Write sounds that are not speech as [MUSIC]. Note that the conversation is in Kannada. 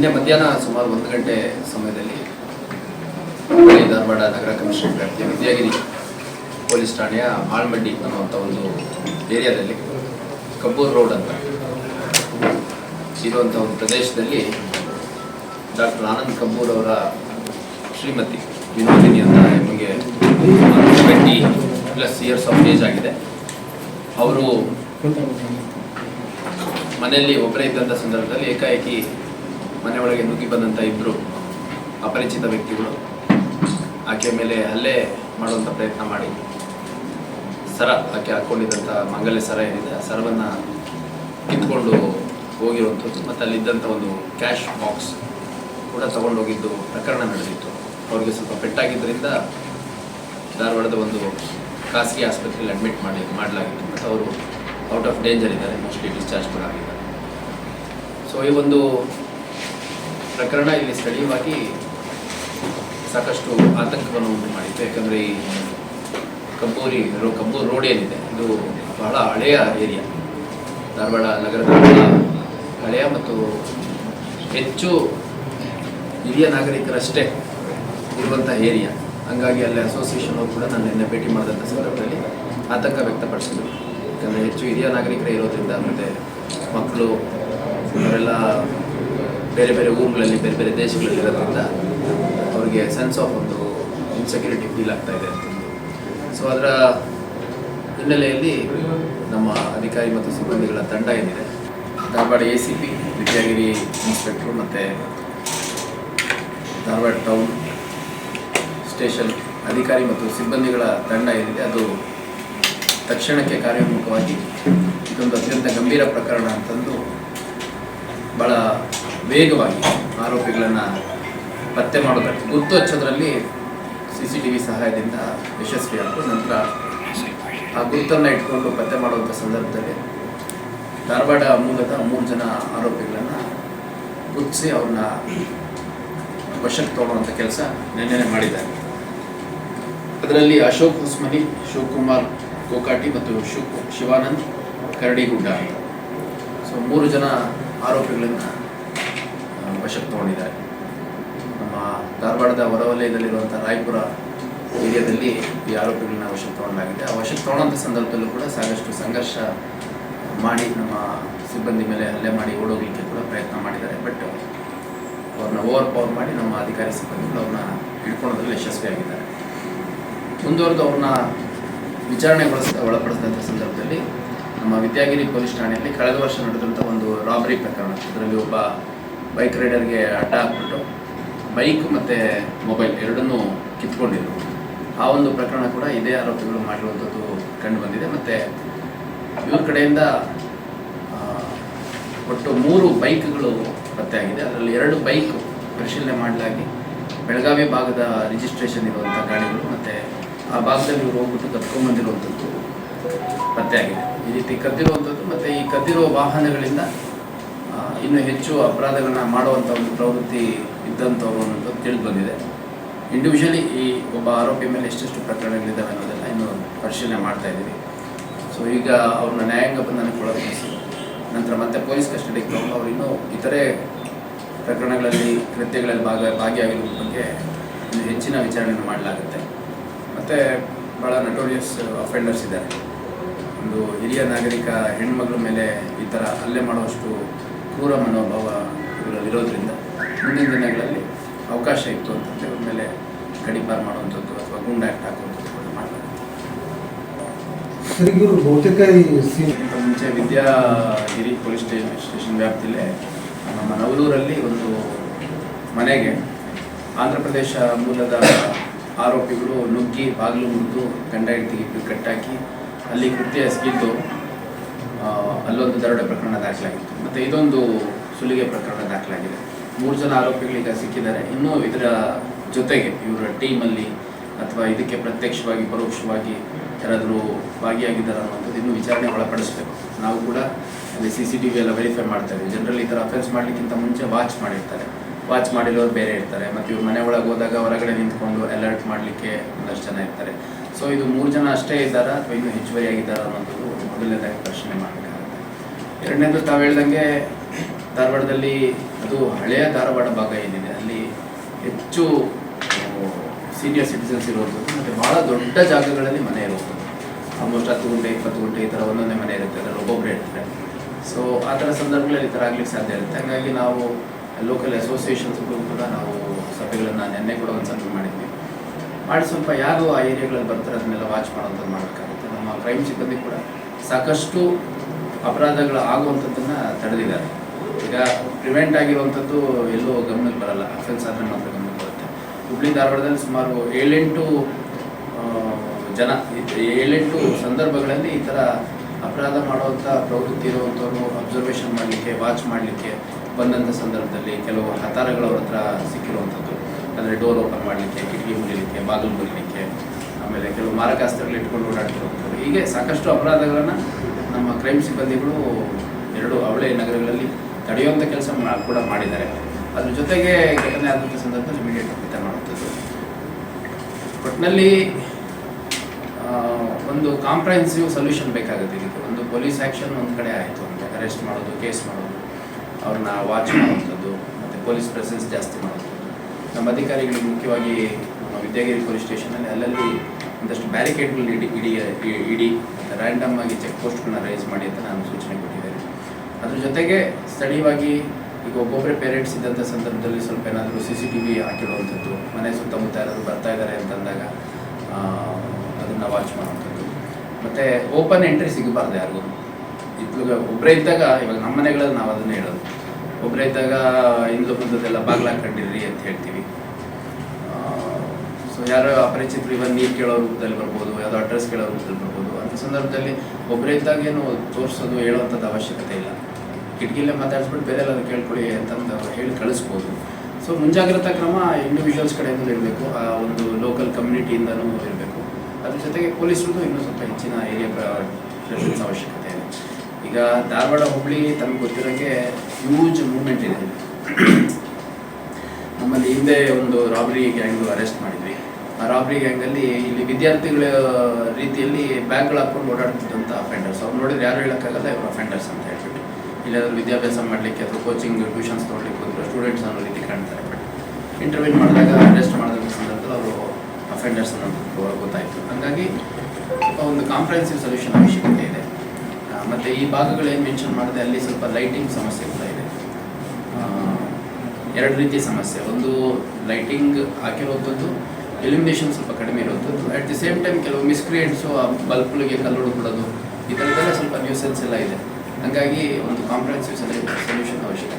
ನಿನ್ನೆ ಮಧ್ಯಾಹ್ನ ಸುಮಾರು ಒಂದು ಗಂಟೆ ಸಮಯದಲ್ಲಿ ಧಾರವಾಡ ನಗರ ಕಮಿಷನ್ ವ್ಯಾಪ್ತಿಯ ವಿದ್ಯಾಗಿರಿ ಪೊಲೀಸ್ ಠಾಣೆಯ ಆಳ್ಮಡ್ಡಿ ಅನ್ನುವಂಥ ಒಂದು ಏರಿಯಾದಲ್ಲಿ ಕಬ್ಬೂರ್ ರೋಡ್ ಅಂತ ಇರುವಂಥ ಒಂದು ಪ್ರದೇಶದಲ್ಲಿ ಡಾಕ್ಟರ್ ಆನಂದ್ ಕಬ್ಬೂರ್ ಅವರ ಶ್ರೀಮತಿ ವಿನೋದಿನಿ ಅಂತ ನಿಮಗೆ twenty plus years of age ಆಗಿದೆ. ಅವರು ಮನೆಯಲ್ಲಿ ಒಬ್ಬರೇ ಇದ್ದಂಥ ಸಂದರ್ಭದಲ್ಲಿ ಏಕಾಏಕಿ ಮನೆ ಒಳಗೆ ನುಗ್ಗಿ ಬಂದಂಥ ಇಬ್ಬರು ಅಪರಿಚಿತ ವ್ಯಕ್ತಿಗಳು ಆಕೆಯ ಮೇಲೆ ಹಲ್ಲೆ ಮಾಡುವಂಥ ಪ್ರಯತ್ನ ಮಾಡಿ. ಸರ ಆಕೆ ಹಾಕೊಂಡಿದ್ದಂತ ಮಂಗಲ್ಯ ಸರ ಏನಿದೆ, ಆ ಸರವನ್ನು ಕಿತ್ಕೊಂಡು ಹೋಗಿರುವಂಥದ್ದು ಮತ್ತು ಅಲ್ಲಿದ್ದಂಥ ಒಂದು ಕ್ಯಾಶ್ ಬಾಕ್ಸ್ ಕೂಡ ತಗೊಂಡೋಗಿದ್ದು ಪ್ರಕರಣ ನಡೆದಿತ್ತು. ಅವರಿಗೆ ಸ್ವಲ್ಪ ಪೆಟ್ಟಾಗಿದ್ದರಿಂದ ಧಾರವಾಡದ ಒಂದು ಖಾಸಗಿ ಆಸ್ಪತ್ರೆಯಲ್ಲಿ ಅಡ್ಮಿಟ್ ಮಾಡಿ, ಮಾಡಲಾಗಿತ್ತು. ಮತ್ತು ಅವರು ಔಟ್ ಆಫ್ ಡೇಂಜರ್ ಇದ್ದಾರೆ ಮೋಸ್ಟ್ಲಿ ಡಿಸ್ಚಾರ್ಜ್ ಕೂಡ ಆಗಿದ್ದಾರೆ. ಸೊ ಈ ಒಂದು ಪ್ರಕರಣ ಇಲ್ಲಿ ಸ್ಥಳೀಯವಾಗಿ ಸಾಕಷ್ಟು ಆತಂಕವನ್ನು ಉಂಟು ಮಾಡಿತ್ತು ಯಾಕಂದರೆ ಈ ಕಬ್ಬೂರಿ ರೋ ಕಬ್ಬೂರು ರೋಡ್ ಏನಿದೆ, ಇದು ಬಹಳ ಹಳೆಯ ಏರಿಯಾ. ಧಾರವಾಡ ನಗರದ ಹಳೆಯ ಮತ್ತು ಹೆಚ್ಚು ಹಿರಿಯ ನಾಗರಿಕರಷ್ಟೇ ಇರುವಂಥ ಏರಿಯಾ. ಹಂಗಾಗಿ ಅಲ್ಲಿ ಅಸೋಸಿಯೇಷನ್ ಕೂಡ ನಾನು ನಿನ್ನೆ ಭೇಟಿ ಮಾಡಿದಂಥ ಸಂದರ್ಭದಲ್ಲಿ ಆತಂಕ ವ್ಯಕ್ತಪಡಿಸಿದರು. ಯಾಕಂದರೆ ಹೆಚ್ಚು ಹಿರಿಯ ನಾಗರಿಕರೇ ಇರೋದ್ರಿಂದ ಮತ್ತು ಮಕ್ಕಳು, ಅವರೆಲ್ಲ ಬೇರೆ ಬೇರೆ ಊರುಗಳಲ್ಲಿ ಬೇರೆ ಬೇರೆ ದೇಶಗಳಲ್ಲಿ ಇರೋದ್ರಿಂದ ಅವರಿಗೆ ಸೆನ್ಸ್ ಆಫ್ ಒಂದು ಇನ್ಸೆಕ್ಯೂರಿಟಿ ಫೀಲ್ ಆಗ್ತಾ ಇದೆ ಸೊ ಅದರ ಹಿನ್ನೆಲೆಯಲ್ಲಿ ನಮ್ಮ ಅಧಿಕಾರಿ ಮತ್ತು ಸಿಬ್ಬಂದಿಗಳ ತಂಡ ಏನಿದೆ? Dharwad A C P Vidyagiri inspector ಮತ್ತು ಧಾರವಾಡ ಟೌನ್ ಸ್ಟೇಷನ್ ಅಧಿಕಾರಿ ಮತ್ತು ಸಿಬ್ಬಂದಿಗಳ ತಂಡ ಏನಿದೆ, ಅದು ತಕ್ಷಣಕ್ಕೆ ಕಾರ್ಯೋನ್ಮುಖವಾಗಿ ಇದೊಂದು ಅತ್ಯಂತ ಗಂಭೀರ ಪ್ರಕರಣ ಅಂತಂದು ಭಾಳ ವೇಗವಾಗಿ ಆರೋಪಿಗಳನ್ನು ಪತ್ತೆ ಮಾಡೋದಕ್ಕೆ ಗುರ್ತು ಹಚ್ಚೋದ್ರಲ್ಲಿ ಸಿ ಸಿ ಟಿ ವಿ ಸಹಾಯದಿಂದ ಯಶಸ್ವಿಯಾದರು ನಂತರ ಆ ಗುರುತನ್ನು ಇಟ್ಕೊಂಡು ಪತ್ತೆ ಮಾಡುವಂಥ ಸಂದರ್ಭದಲ್ಲಿ ಧಾರವಾಡ ಮೂಲದ ಮೂರು ಜನ ಆರೋಪಿಗಳನ್ನು ಗುರುತಿಸಿ ಅವ್ರನ್ನ ವಶಕ್ಕೆ ತಗೊಳ್ಳುವಂಥ ಕೆಲಸ ನಿನ್ನೆ ಮಾಡಿದ್ದಾರೆ. ಅದರಲ್ಲಿ ಅಶೋಕ್ ಹುಸ್ಮನಿ ಶಿವಕುಮಾರ್ ಗೋಕಾಟಿ ಮತ್ತು ಶಿವ ಶಿವಾನಂದ್ ಕರಡಿಗುಡ್ಡ ಸೊ ಮೂರು ಜನ ಆರೋಪಿಗಳನ್ನು ವಶಕ್ಕೆ ತಗೊಂಡಿದ್ದಾರೆ. ನಮ್ಮ ಧಾರವಾಡದ ಹೊರವಲಯದಲ್ಲಿರುವಂಥ ರಾಯಪುರ ಏರಿಯಾದಲ್ಲಿ ಈ ಆರೋಪಿಗಳನ್ನ ತಗೊಂಡಾಗಿದೆ ಆ ವಶಕ್ಕೆ ತಗೊಳ್ಳೋಂಥ ಸಂದರ್ಭದಲ್ಲೂ ಕೂಡ ಸಾಕಷ್ಟು ಸಂಘರ್ಷ ಮಾಡಿ ನಮ್ಮ ಸಿಬ್ಬಂದಿ ಮೇಲೆ ಹಲ್ಲೆ ಮಾಡಿ ಓಡೋಗ್ಲಿಕ್ಕೆ ಕೂಡ ಪ್ರಯತ್ನ ಮಾಡಿದ್ದಾರೆ. ಬಟ್ ಅವ್ರನ್ನ ಓವರ್ ಪವರ್ ಮಾಡಿ ನಮ್ಮ ಅಧಿಕಾರಿ ಸಿಬ್ಬಂದಿಗಳು ಅವ್ರನ್ನ ಹಿಡ್ಕೊಳ್ಳೋದ್ರಲ್ಲಿ ಯಶಸ್ವಿಯಾಗಿದ್ದಾರೆ. ಮುಂದುವರೆದು ಅವ್ರನ್ನ ವಿಚಾರಣೆಗೊಳಿಸ ಒಳಪಡಿಸಿದಂಥ ಸಂದರ್ಭದಲ್ಲಿ ನಮ್ಮ ವಿದ್ಯಾಗಿರಿ ಪೊಲೀಸ್ ಠಾಣೆಯಲ್ಲಿ ಕಳೆದ ವರ್ಷ ನಡೆದಂಥ ಒಂದು ರಾಬರಿ ಪ್ರಕರಣ. ಅದರಲ್ಲಿ ಒಬ್ಬ ಬೈಕ್ ರೈಡರ್ಗೆ ಅಡ್ಡ ಹಾಕ್ಬಿಟ್ಟು ಬೈಕ್ ಮತ್ತು ಮೊಬೈಲ್ ಎರಡನ್ನೂ ಕಿತ್ಕೊಂಡಿದ್ರು. ಆ ಒಂದು ಪ್ರಕರಣ ಕೂಡ ಇದೇ ಆರೋಪಿಗಳು ಮಾಡಿರುವಂಥದ್ದು ಕಂಡು ಬಂದಿದೆ. ಮತ್ತು ಇವ್ರ ಕಡೆಯಿಂದ ಒಟ್ಟು ಮೂರು ಬೈಕ್ಗಳು ಪತ್ತೆಯಾಗಿದೆ ಅದರಲ್ಲಿ ಎರಡು ಬೈಕ್ ಪರಿಶೀಲನೆ ಮಾಡಲಾಗಿ ಬೆಳಗಾವಿ ಭಾಗದ ರಿಜಿಸ್ಟ್ರೇಷನ್ ಇರುವಂಥ ಗಾಡಿಗಳು ಮತ್ತು ಆ ಭಾಗದಲ್ಲಿ ಇವರು ಹೋಗ್ಬಿಟ್ಟು ಕದ್ಕೊಂಡ್ಬಂದಿರುವಂಥದ್ದು ಪತ್ತೆಯಾಗಿದೆ ಈ ರೀತಿ ಕದ್ದಿರುವಂಥದ್ದು ಮತ್ತು ಈ ಕದ್ದಿರುವ ವಾಹನಗಳಿಂದ ಇನ್ನೂ ಹೆಚ್ಚು ಅಪರಾಧಗಳನ್ನ ಮಾಡುವಂಥ ಒಂದು ಪ್ರವೃತ್ತಿ ಇದ್ದಂಥವ್ರು ಅನ್ನೋದು ತಿಳಿದು ಬಂದಿದೆ ಇಂಡಿವಿಜುವಲಿ ಈ ಒಬ್ಬ ಆರೋಪಿ ಮೇಲೆ ಎಷ್ಟೆಷ್ಟು ಪ್ರಕರಣಗಳಿದ್ದಾವೆ ಅನ್ನೋದೆಲ್ಲ ಇನ್ನು ಪರಿಶೀಲನೆ ಮಾಡ್ತಾ ಇದ್ದೀವಿ. ಸೊ ಈಗ ಅವ್ರನ್ನ ನ್ಯಾಯಾಂಗ ಬಂಧನಕ್ಕೆ ಒಳಪಡಿಸಿ ನಂತರ ಮತ್ತೆ ಪೊಲೀಸ್ ಕಸ್ಟಡಿಗೆ ತಗೊಂಡು ಅವ್ರು ಇನ್ನೂ ಇತರೆ ಪ್ರಕರಣಗಳಲ್ಲಿ ಕೃತ್ಯಗಳಲ್ಲಿ ಭಾಗ ಭಾಗಿಯಾಗಿರೋದ್ರ ಬಗ್ಗೆ ಇನ್ನು ಹೆಚ್ಚಿನ ವಿಚಾರಣೆಯನ್ನು ಮಾಡಲಾಗುತ್ತೆ. ಮತ್ತು ಭಾಳ ನಟೋರಿಯಸ್ ಅಫೆಂಡರ್ಸ್ ಇದ್ದಾರೆ. ಒಂದು ಹಿರಿಯ ನಾಗರಿಕ ಹೆಣ್ಮಗಳ ಮೇಲೆ ಈ ಥರ ಹಲ್ಲೆ ಮಾಡುವಷ್ಟು ಕ್ರೂರ ಮನೋಭಾವ ಇರೋದ್ರಿಂದ ಮುಂದಿನ ದಿನಗಳಲ್ಲಿ ಅವಕಾಶ ಇತ್ತು ಅಂತಂದರೆ ಅವ್ರ ಮೇಲೆ ಗಡಿಪಾರು ಮಾಡುವಂಥದ್ದು ಅಥವಾ ಗುಂಡಾಕ್ಟ್ ಹಾಕುವಂಥದ್ದು ಕೂಡ ಮಾಡಲಾಗುತ್ತೆ ಬಹುತೇಕ ಮುಂಚೆ ವಿದ್ಯಾಗಿರಿ ಪೊಲೀಸ್ ಸ್ಟೇಷನ್ ಸ್ಟೇಷನ್ ವ್ಯಾಪ್ತಿಯಲ್ಲೇ ನಮ್ಮ ನವಲೂರಲ್ಲಿ ಒಂದು ಮನೆಗೆ ಆಂಧ್ರ ಪ್ರದೇಶ ಮೂಲದ ಆರೋಪಿಗಳು ನುಗ್ಗಿ ಬಾಗಿಲು ಮುರಿದು ಗಂಡ ಹೆಂಡತಿಗೆ ಕಟ್ಟಾಕಿ ಅಲ್ಲಿ ಕೃತ್ಯ ಎಸಗಿದ್ದು ಆ, ಅಲ್ಲೊಂದು ದರೋಡೆ ಪ್ರಕರಣ ದಾಖಲಾಗಿತ್ತು. ಮತ್ತು ಇದೊಂದು ಸುಲಿಗೆ ಪ್ರಕರಣ ದಾಖಲಾಗಿದೆ. ಮೂರು ಜನ ಆರೋಪಿಗಳೀಗ ಸಿಕ್ಕಿದ್ದಾರೆ. ಇನ್ನೂ ಇದರ ಜೊತೆಗೆ ಇವರ ಟೀಮಲ್ಲಿ ಅಥವಾ ಇದಕ್ಕೆ ಪ್ರತ್ಯಕ್ಷವಾಗಿ, ಪರೋಕ್ಷವಾಗಿ ಯಾರಾದರೂ ಭಾಗಿಯಾಗಿದ್ದಾರೆ ಅನ್ನುವಂಥದ್ದು ಇನ್ನೂ ವಿಚಾರಣೆ ಒಳಪಡಿಸಬೇಕು. ನಾವು ಕೂಡ ಅಲ್ಲಿ ಸಿ ಸಿ ಟಿ ವಿ ಎಲ್ಲ ವೆರಿಫೈ ಮಾಡ್ತಾ ಇದ್ದೀವಿ. ಜನರಲ್ಲಿ ಈ ಥರ ಅಫೆನ್ಸ್ ಮಾಡಲಿಕ್ಕಿಂತ ಮುಂಚೆ ವಾಚ್ ಮಾಡಿರ್ತಾರೆ. ವಾಚ್ ಮಾಡಿರೋರು ಬೇರೆ ಇರ್ತಾರೆ. ಮತ್ತು ಇವ್ರು ಮನೆ ಒಳಗೆ ಹೋದಾಗ ಹೊರಗಡೆ ನಿಂತ್ಕೊಂಡು ಅಲರ್ಟ್ ಮಾಡಲಿಕ್ಕೆ ಒಂದಷ್ಟು ಜನ ಇರ್ತಾರೆ. ಸೊ ಇದು ಮೂರು ಜನ ಅಷ್ಟೇ ಇದ್ದಾರಾ ಅಥವಾ ಇನ್ನೂ ಹೆಚ್ಚುವರಿಯಾಗಿದ್ದಾರಾ ಅನ್ನೋದು ಮೊದಲನೇದಾಗಿ ಪ್ರಶ್ನೆ ಮಾಡಬೇಕಾಗುತ್ತೆ ಎರಡನೇದು ತಾವು ಹೇಳ್ದಂಗೆ ಧಾರವಾಡದಲ್ಲಿ ಅದು ಹಳೆಯ ಧಾರವಾಡ ಭಾಗ ಏನಿದೆ, ಅಲ್ಲಿ ಹೆಚ್ಚು ಸೀನಿಯರ್ ಸಿಟಿಸನ್ಸ್ ಇರುವಂಥದ್ದು ಮತ್ತು ಭಾಳ ದೊಡ್ಡ ಜಾಗಗಳಲ್ಲಿ ಮನೆ ಇರುವಂಥದ್ದು ಆಲ್ಮೋಸ್ಟ್ ಹತ್ತು ಗುಂಟೆ, ಇಪ್ಪತ್ತು ಗುಂಟೆ ಈ ಥರ ಒಂದೊಂದೇ ಮನೆ ಇರುತ್ತೆ, ಅದರಲ್ಲಿ ಒಬ್ಬೊಬ್ಬರೇ ಇರ್ತಾರೆ. ಸೊ ಆ ಥರ ಸಂದರ್ಭಗಳಲ್ಲಿ ಈ ಥರ ಆಗ್ಲಿಕ್ಕೆ ಸಾಧ್ಯ ಇರುತ್ತೆ. ಹಾಗಾಗಿ ನಾವು ಲೋಕಲ್ ಅಸೋಸಿಯೇಷನ್ಸ್ಗಳು ಕೂಡ ನಾವು ಸಭೆಗಳನ್ನು ನಿನ್ನೆ ಕೂಡ ಒಂದು ಸಭೆ ಮಾಡಿದ್ವಿ. ಮಾಡಿ ಸ್ವಲ್ಪ ಯಾರು ಆ ಏರಿಯಾಗಳಲ್ಲಿ ಬರ್ತಾರೆ, ಅದನ್ನೆಲ್ಲ ವಾಚ್ ಮಾಡೋಂಥದ್ದು ಮಾಡಬೇಕಾಗುತ್ತೆ. ನಮ್ಮ ಕ್ರೈಮ್ ಸಿಬ್ಬಂದಿ ಕೂಡ ಸಾಕಷ್ಟು ಅಪರಾಧಗಳು ಆಗುವಂಥದ್ದನ್ನು ತಡೆದಿದ್ದಾರೆ. ಈಗ ಪ್ರಿವೆಂಟ್ ಆಗಿರುವಂಥದ್ದು ಎಲ್ಲೂ ಗಮನಕ್ಕೆ ಬರಲ್ಲ. ಅಫೆನ್ಸ್ ಆದರೆ ಮಾತ್ರ ಗಮನಕ್ಕೆ ಬರುತ್ತೆ. ಹುಬ್ಳಿ ಧಾರವಾಡದಲ್ಲಿ ಸುಮಾರು ಏಳೆಂಟು ಜನ, ಏಳೆಂಟು ಸಂದರ್ಭಗಳಲ್ಲಿ ಈ ಥರ ಅಪರಾಧ ಮಾಡುವಂಥ ಪ್ರವೃತ್ತಿ ಇರುವಂಥವ್ರು ಅಬ್ಸರ್ವೇಷನ್ ಮಾಡಲಿಕ್ಕೆ ವಾಚ್ ಮಾಡಲಿಕ್ಕೆ ಬಂದಂಥ ಸಂದರ್ಭದಲ್ಲಿ ಕೆಲವು ಹತಾರಗಳು ಅವ್ರ ಹತ್ರ ಸಿಕ್ಕಿರುವಂಥದ್ದು. ಅಂದರೆ ಡೋರ್ ಓಪನ್ ಮಾಡಲಿಕ್ಕೆ, ಕಿಟಕಿ ಮುರಿಲಿಕ್ಕೆ, ಬಾಗಿಲು ಮುರಿಲಿಕ್ಕೆ, ಆಮೇಲೆ ಕೆಲವು ಮಾರಕಾಸ್ತ್ರಗಳು ಇಟ್ಕೊಂಡು ಓಡಾಡ್ತಿರುವಂಥದ್ದು. ಹೀಗೆ ಸಾಕಷ್ಟು ಅಪರಾಧಗಳನ್ನು ನಮ್ಮ ಕ್ರೈಮ್ ಸಿಬ್ಬಂದಿಗಳು ಎರಡು ಅವಳೆ ನಗರಗಳಲ್ಲಿ ತಡೆಯುವಂಥ ಕೆಲಸ ಕೂಡ ಮಾಡಿದ್ದಾರೆ. ಅದ್ರ ಜೊತೆಗೆ ಘಟನೆ ಆದಂಥ ಸಂದರ್ಭದಲ್ಲಿ ಇಮಿಡಿಯೇಟ್ ಕೃತ್ಯ ಮಾಡುವಂಥದ್ದು ಒಟ್ಟಿನಲ್ಲಿ ಒಂದು ಕಾಂಪ್ರಹೆನ್ಸಿವ್ ಸೊಲ್ಯೂಷನ್ ಬೇಕಾಗುತ್ತೆ ಇದಕ್ಕೆ. ಒಂದು ಪೊಲೀಸ್ ಆ್ಯಕ್ಷನ್ ಒಂದು ಕಡೆ ಆಯಿತು ಅಂದರೆ ಅರೆಸ್ಟ್ ಮಾಡೋದು ಕೇಸ್ ಮಾಡೋದು, ಅವ್ರನ್ನ ವಾಚ್ ಮಾಡುವಂಥದ್ದು, ಮತ್ತು ಪೊಲೀಸ್ ಪ್ರೆಸೆನ್ಸ್ ಜಾಸ್ತಿ ಮಾಡೋದು ನಮ್ಮ ಅಧಿಕಾರಿಗಳು ಮುಖ್ಯವಾಗಿ, ನಮ್ಮ ವಿದ್ಯಾಗಿರಿ ಪೊಲೀಸ್ ಸ್ಟೇಷನಲ್ಲಿ ಅಲ್ಲಲ್ಲಿ ಒಂದಷ್ಟು ಬ್ಯಾರಿಕೇಡ್ಗಳು ಇಡಿ ಇಡಿ ಇಡಿ ರ್ಯಾಂಡಮ್ ಆಗಿ ಚೆಕ್ ಪೋಸ್ಟ್ಗಳನ್ನ ರೈಸ್ ಮಾಡಿ ಅಂತ ನಾನು ಸೂಚನೆ ಕೊಟ್ಟಿದ್ದೇನೆ. ಅದ್ರ ಜೊತೆಗೆ ಸ್ಥಳೀಯವಾಗಿ ಈಗ ಒಬ್ಬೊಬ್ಬರೇ ಪೇರೆಂಟ್ಸ್ ಇದ್ದಂಥ ಸಂದರ್ಭದಲ್ಲಿ ಸ್ವಲ್ಪ ಏನಾದರೂ ಸಿ ಸಿ ಟಿ ವಿ ಹಾಕಿಡುವಂಥದ್ದು ಮನೆ ಸುತ್ತಮುತ್ತ ಯಾರಾದರೂ ಬರ್ತಾ ಇದ್ದಾರೆ ಅಂತಂದಾಗ ಅದನ್ನು ವಾಚ್ ಮಾಡುವಂಥದ್ದು. ಮತ್ತು ಓಪನ್ ಎಂಟ್ರಿ ಸಿಗಬಾರ್ದು ಯಾರಿಗೂ. ಇವಾಗ ಒಬ್ಬರೇ ಇದ್ದಾಗ, ಇವಾಗ ನಮ್ಮ ಮನೆಗಳಲ್ಲಿ ನಾವು ಅದನ್ನು ಹೇಳೋದು. ಒಬ್ಬರೇ ಇದ್ದಾಗ ಇಂದು ಮುಂದದೆಲ್ಲ ಬಾಗ್ಲ ಕಟ್ಟಿದ್ರಿ ಅಂತ ಹೇಳ್ತೀವಿ. ಸೊ ಯಾರೋ ಅಪರಿಚಿತರು, ಇವಾಗ ನೀರು ಕೇಳೋ ರೂಪದಲ್ಲಿ ಬರ್ಬೋದು, ಯಾವುದೋ ಅಡ್ರೆಸ್ ಕೇಳೋ ರೂಪದಲ್ಲಿ ಬರ್ಬೋದು. ಸಂದರ್ಭದಲ್ಲಿ ಒಬ್ಬರೇ ಇದ್ದಾಗೇನು ತೋರಿಸೋದು ಹೇಳುವಂಥದ್ದು ಅವಶ್ಯಕತೆ ಇಲ್ಲ. ಕಿಟಕಿಲೇ ಮಾತಾಡಿಸ್ಬಿಟ್ಟು ಬೇರೆ ಎಲ್ಲ ಕೇಳ್ಕೊಳ್ಳಿ ಅಂತಂದು ಹೇಳಿ ಕಳಿಸ್ಬೋದು. ಸೊ ಮುಂಜಾಗ್ರತಾ ಕ್ರಮ ಇಂಡಿವಿಜುವಲ್ಸ್ ಕಡೆಯಿಂದ ಇರಬೇಕು. ಆ ಒಂದು ಲೋಕಲ್ ಕಮ್ಯುನಿಟಿಯಿಂದನೂ ಇರಬೇಕು. ಅದ್ರ ಜೊತೆಗೆ ಪೊಲೀಸರದ್ದು ಇನ್ನೂ ಸ್ವಲ್ಪ ಹೆಚ್ಚಿನ ಏರಿಯಾ ಪ್ರೆಸೆನ್ಸ್ ಅವಶ್ಯಕತೆ ಇದೆ. ಈಗ ಧಾರವಾಡ ಹುಬ್ಳಿ ತಮಗೆ ಗೊತ್ತಿರೋಂಗೆ ಹ್ಯೂಜ್ ಮೂವ್ಮೆಂಟ್ ಇದೆ. [CLEARS THROAT] ನಮ್ಮಲ್ಲಿ ಹಿಂದೆ ಒಂದು ರಾಬರಿ ಗ್ಯಾಂಗ್ ಅರೆಸ್ಟ್ ಮಾಡಿದ್ವಿ. ರಾಬ್ರಿ ಗ್ಯಾಂಗಲ್ಲಿ ಇಲ್ಲಿ ವಿದ್ಯಾರ್ಥಿಗಳ ರೀತಿಯಲ್ಲಿ ಬ್ಯಾಗ್ಗಳು ಹಾಕೊಂಡು ಓಡಾಡ್ತಿದ್ದಂಥ ಅಫೆಂಡರ್ಸ್ ಅವ್ರು ನೋಡಿದ್ರೆ ಯಾರು ಹೇಳೋಕ್ಕಾಗಲ್ಲ, ಇವರು ಅಫೆಂಡರ್ಸ್ ಅಂತ ಹೇಳ್ಬಿಟ್ಟು. ಇಲ್ಲಾದ್ರೂ ವಿದ್ಯಾಭ್ಯಾಸ ಮಾಡಲಿಕ್ಕೆ ಅಥವಾ ಕೋಚಿಂಗ್ ಟ್ಯೂಷನ್ಸ್ ತೊಗೊಳ್ಲಿಕ್ಕೆ ಹೋದ್ರೆ ಸ್ಟೂಡೆಂಟ್ಸ್ ಅನ್ನೋ ರೀತಿ ಕಾಣ್ತಾರೆ. ಬಟ್ ಇಂಟರ್ವ್ಯೂ ಮಾಡಿದಾಗ ಅರೆಸ್ಟ್ ಮಾಡಿದಾಗ ಸಂದರ್ಭದಲ್ಲಿ ಅವರು ಅಫೆಂಡರ್ಸ್ ಅನ್ನೋದು ಗೊತ್ತಾಯಿತು. ಹಾಗಾಗಿ ಒಂದು ಕಾಂಪ್ರಹೆನ್ಸಿವ್ ಸೊಲ್ಯೂಷನ್ ಅವಶ್ಯಕತೆ ಇದೆ. ಮತ್ತು ಈ ಭಾಗಗಳೇನು ಮೆನ್ಷನ್ ಮಾಡಿದೆ, ಅಲ್ಲಿ ಸ್ವಲ್ಪ ಲೈಟಿಂಗ್ ಸಮಸ್ಯೆ ಕೂಡ ಇದೆ. ಎರಡು ರೀತಿಯ ಸಮಸ್ಯೆ. ಒಂದು ಲೈಟಿಂಗ್ ಹಾಕಿರುವಂಥದ್ದು ಎಲಿಮಿನೇಷನ್ ಸ್ವಲ್ಪ ಕಡಿಮೆ ಇರುವಂಥದ್ದು. ಅಟ್ ದಿ ಸೇಮ್ ಟೈಮ್ ಕೆಲವು ಮಿಸ್ಕ್ರಿಯೆಂಟ್ಸು ಆ ಬಲ್ಬ್ಗಳಿಗೆ ಕಲ್ಲುಡು ಬಿಡೋದು ಈ ಥರದ್ದೆಲ್ಲ ಸ್ವಲ್ಪ ನ್ಯೂಸೆನ್ಸ್ ಎಲ್ಲ ಇದೆ. ಹಾಗಾಗಿ ಒಂದು ಕಾಂಪ್ರಹೆನ್ಸಿವ್ ಸೊಲ್ಯೂಷನ್ ಅವಶ್ಯಕತೆ